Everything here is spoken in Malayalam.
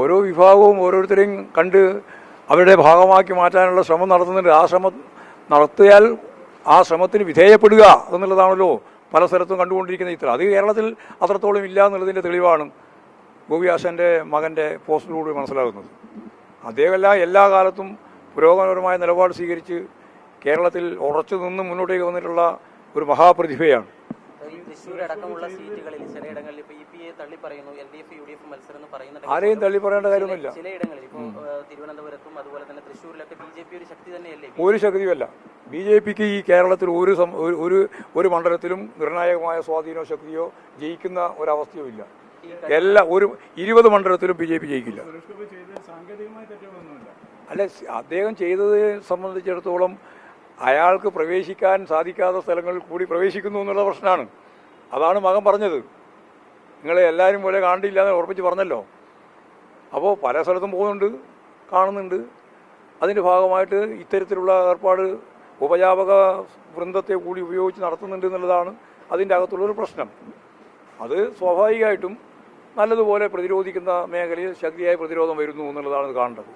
ഓരോ വിഭാഗവും ഓരോരുത്തരെയും കണ്ട് അവരുടെ ഭാഗമാക്കി മാറ്റാനുള്ള ശ്രമം നടത്തുന്നുണ്ട്. ആ ശ്രമം നടത്തിയാൽ ആ ശ്രമത്തിന് വിധേയപ്പെടുക എന്നുള്ളതാണല്ലോ പല സ്ഥലത്തും കണ്ടുകൊണ്ടിരിക്കുന്ന ഇത്ര. അത് കേരളത്തിൽ അത്രത്തോളം ഇല്ല എന്നുള്ളതിന്റെ തെളിവാണ് ഗോപിയാശന്റെ മകന്റെ പോസ്റ്റിലൂടെ മനസ്സിലാകുന്നത്. അദ്ദേഹമല്ല എല്ലാ കാലത്തും പുരോഗമനപരമായ നിലപാട് സ്വീകരിച്ച് കേരളത്തിൽ ഉറച്ചു നിന്ന് മുന്നോട്ടേക്ക് വന്നിട്ടുള്ള ഒരു മഹാപ്രതിഭയാണ്. തൃശ്ശൂർ അടക്കമുള്ള സീറ്റുകളിൽ ചിലയിടങ്ങളിൽ തള്ളി പറയുന്നു L D F U D F മത്സരം എന്ന് പറയുന്നുണ്ട് ആരെയും തള്ളി പറയേണ്ട കാര്യമില്ല ചിലയിടങ്ങളിൽ ഇപ്പോൾ തിരുവനന്തപുരത്തും അതുപോലെ തന്നെ തൃശ്ശൂരിലൊക്കെ ബി ജെ പി ഒരു ശക്തി തന്നെയല്ലേ? ഒരു ശക്തിയല്ല ബി ജെ പിക്ക് ഈ കേരളത്തിൽ ഒരു സം- ഒരു- ഒരു ഒരു മണ്ഡലത്തിലും നിർണായകമായ സ്വാധീനോ ശക്തിയോ ജയിക്കുന്ന ഒരവസ്ഥയോ ഇല്ല എല്ലാ ഒരു ഇരുപത് മണ്ഡലത്തിലും ബി ജെ പി ജയിക്കില്ല അല്ല അദ്ദേഹം ചെയ്തത് സംബന്ധിച്ചിടത്തോളം അയാൾക്ക് പ്രവേശിക്കാൻ സാധിക്കാത്ത സ്ഥലങ്ങളിൽ കൂടി പ്രവേശിക്കുന്നു എന്നുള്ള പ്രശ്നമാണ്. അതാണ് മകൻ പറഞ്ഞത്. നിങ്ങളെ എല്ലാവരും പോലെ കാണില്ല എന്ന് ഉറപ്പിച്ച് പറഞ്ഞല്ലോ. അപ്പോൾ പല സ്ഥലത്തും പോകുന്നുണ്ട് കാണുന്നുണ്ട്. അതിന്റെ ഭാഗമായിട്ട് ഇത്തരത്തിലുള്ള ഏർപ്പാട് ഉപജാപക വൃന്ദത്തെ കൂടി ഉപയോഗിച്ച് നടത്തുന്നുണ്ട് എന്നുള്ളതാണ് അതിന്റെ അകത്തുള്ളൊരു പ്രശ്നം. അത് സ്വാഭാവികമായിട്ടും നല്ലതുപോലെ പ്രതിരോധിക്കുന്ന മേഖലയിൽ ശക്തിയായ പ്രതിരോധം വരുന്നു എന്നുള്ളതാണ് ഇത് കാണേണ്ടത്.